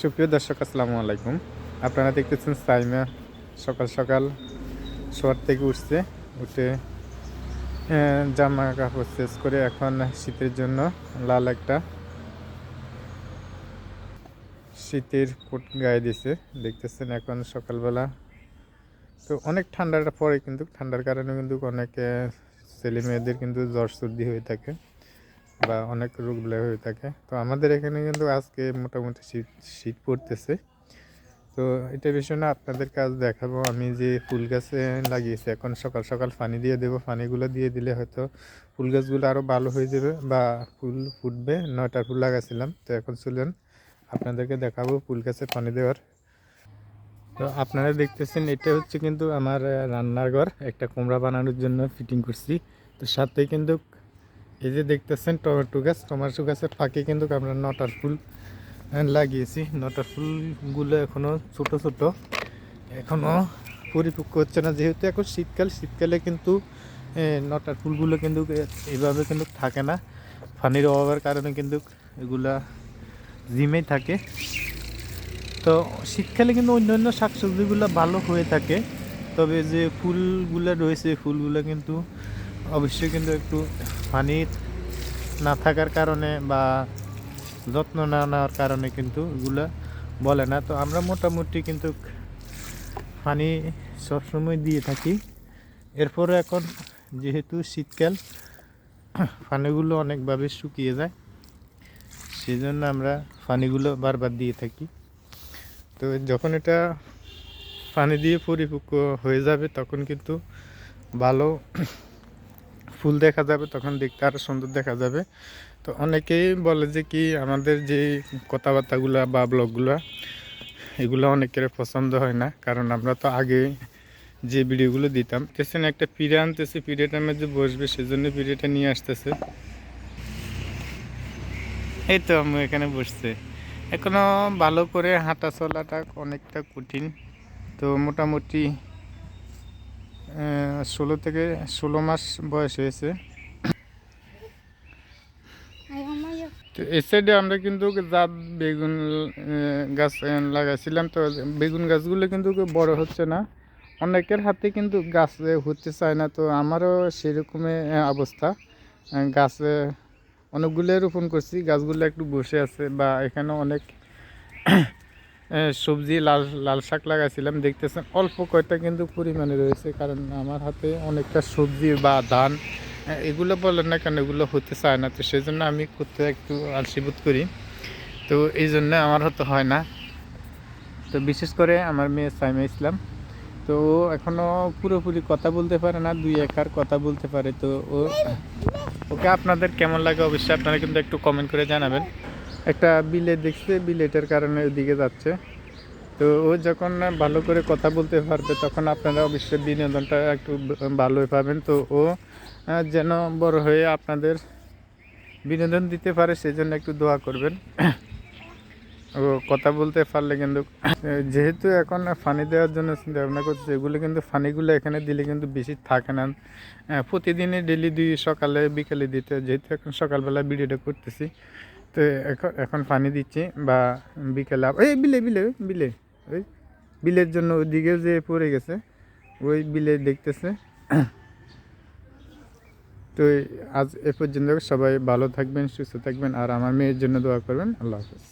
সুপ্রিয় দর্শক, আসসালামু আলাইকুম। আপনারা দেখতেছেন সাইমা। সকাল সকাল শহর থেকে উঠছে, উঠে জামা কাপড় শেষ করে এখন শীতের জন্য লাল একটা শীতের কোট গায়ে দিছে। দেখতেছেন এখন সকালবেলা। তো অনেক ঠান্ডার পরে কিন্তু, ঠান্ডার কারণে কিন্তু অনেক ছেলে মেয়েদের কিন্তু জ্বর সর্দি হয়ে থাকে। বা অনেক রোগগুলো হয়ে থাকে। তো আমাদের এখানে কিন্তু আজকে মোটামুটি শীত শীত পড়তেছে। তো এটা বিষয় না আপনাদের কাজ দেখাবো। আমি যে ফুল গাছে লাগিয়েছি এখন সকাল সকাল পানি দিয়ে দেবো। পানিগুলো দিয়ে দিলে হয়তো ফুল গাছগুলো আরও ভালো হয়ে যাবে বা ফুল ফুটবে। নয়টা ফুল লাগাছিলাম তো এখন চলেন আপনাদেরকে দেখাবো ফুল গাছে পানি দেওয়ার। তো আপনারা দেখতেছেন এটা হচ্ছে কিন্তু আমার আহ, রান্নার ঘর। একটা কুমড়া বানানোর জন্য ফিটিং করছি। তো সাথে কিন্তু এই যে দেখতেছেন টমেটো গাছ, টমেটো গাছের ফাঁকে কিন্তু আমরা নটার ফুল লাগিয়েছি। নটার ফুলগুলো এখনও ছোট ছোট। এখনও পরিপক্ক হচ্ছে না, যেহেতু এখন শীতকাল, শীতকালে কিন্তু নটার ফুলগুলো কিন্তু এ- এইভাবে কিন্তু থাকে না। পানির অভাবের কারণে কিন্তু এগুলা জিমেই থাকে। তো শীতকালে কিন্তু অন্য অন্যান্য শাকসবজিগুলো ভালো হয়ে থাকে, তবে যে ফুলগুলো রয়েছে, ফুলগুলো কিন্তু অবশ্যই কিন্তু একটু পানি না থাকার কারণে বা যত্ন না নেওয়ার কারণে কিন্তু এগুলা বলে না। তো আমরা মোটামুটি কিন্তু পানি সবসময় দিয়ে থাকি। এরপরে এখন যেহেতু শীতকাল, পানিগুলো অনেকভাবে শুকিয়ে যায় সেই জন্য আমরা পানিগুলো বারবার দিয়ে থাকি। তো যখন এটা পানি দিয়ে পরিপক্ক হয়ে যাবে, তখন কিন্তু ভালো ফুল দেখা যাবে, তখন দেখতে আরও সুন্দর দেখা যাবে। তো অনেকেই বলে যে কি আমাদের যে কথাবার্তাগুলো বা ব্লগগুলো, এগুলো অনেকের পছন্দ হয় না। কারণ আমরা তো আগে যে ভিডিওগুলো দিতাম তেছেন একটা পিড়ে আনতেছে পিড়েটার মধ্যে বসবে, সেজন্য পিড়েটা নিয়ে আসতেছে। এই তো আমি এখানে বসছে। এখনও ভালো করে হাঁটা চলাটা অনেকটা কঠিন। তো মোটামুটি ষোলো থেকে ষোলো মাস বয়স হয়েছে। তো এই সাইডে আমরা কিন্তু জাত, বেগুন গাছ লাগাইছিলাম। তো বেগুন গাছগুলো কিন্তু বড় হচ্ছে না। অনেকের হাতে কিন্তু গাছ হতে চায় না। তো আমারও সেরকমই অবস্থা। গাছ অনেকগুলো রোপণ করছি। গাছগুলো একটু বসে আছে বা এখানে অনেক সবজি লাল লাল শাক লাগাইছিলাম, দেখতেছেন অল্প কয়টা কিন্তু পরিমাণে রয়েছে, কারণ আমার হাতে অনেকটা সবজি বা ধান এগুলো বলেন না কেন, এগুলো হতে চায় না, তো সেই জন্য আমি করতে একটু আলসিবোধ করি। তো এই জন্য আমার হতে হয় না। তো বিশেষ করে আমার মেয়ে সাইমা ইসলাম, তো ও এখনও পুরোপুরি কথা বলতে পারে না, দুই একার কথা বলতে পারে, তো ও, ওকে আপনাদের কেমন লাগে অবশ্যই আপনারা কিন্তু একটু কমেন্ট করে জানাবেন। একটা বিলে দেখছে বিলেটের কারণে ওদিকে যাচ্ছে। তো ও যখন ভালো করে কথা বলতে পারবে, তখন আপনারা অবশ্যই বিনোদনটা একটু ভালোই পাবেন। তো ও যেন বড় হয়ে আপনাদের বিনোদন দিতে পারে সেই জন্য একটু দোয়া করবেন। ও কথা বলতে পারলে কিন্তু যেহেতু এখন ফানি দেওয়ার জন্য চিন্তা ভাবনা করছে এগুলো কিন্তু ফানিগুলো এখানে দিলে কিন্তু বেশি থাকে না। প্রতিদিনই ডেলি দুই সকালে, বিকালে দিতে, যেহেতু এখন সকালবেলা ভিডিওটা করতেছি। তো এখন এখন পানি দিচ্ছি বা বিকেলে এই বিলে বিলে বিলে, ওই বিলের জন্য ওইদিকে যে পড়ে গেছে, ওই বিলে দেখতেছে। তো আজ এ পর্যন্ত সবাই ভালো থাকবেন, সুস্থ থাকবেন, আর আমার মেয়ের জন্য দোয়া করবেন। আল্লাহ হাফেজ।